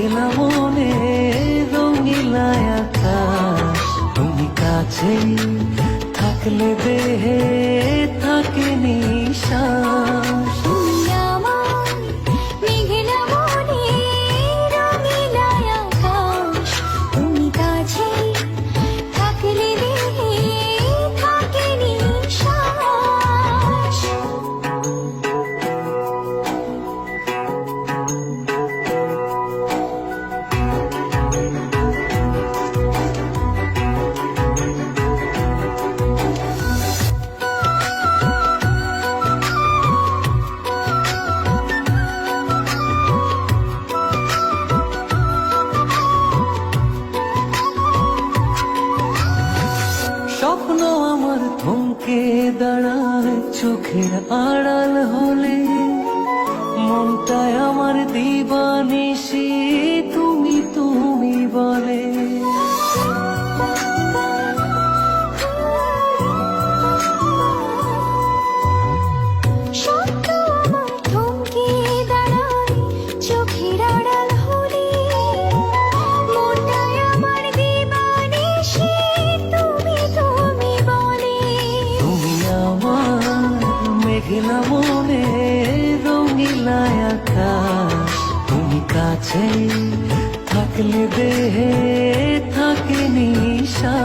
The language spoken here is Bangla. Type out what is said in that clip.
মেঘলা মনে রঙিলায় আকাশ। তুমি কাছে থাকলে দেহে থাকে নিশ্বাস। আমার থমকে দাঁড়ায় চোখের আড়াল হলে মনটায় আমার দিবানিসি তুমি তুমি বলে মনে রঙিলা আকাশ। তুমি কাছে থাকলে দেহে থাকে নিশা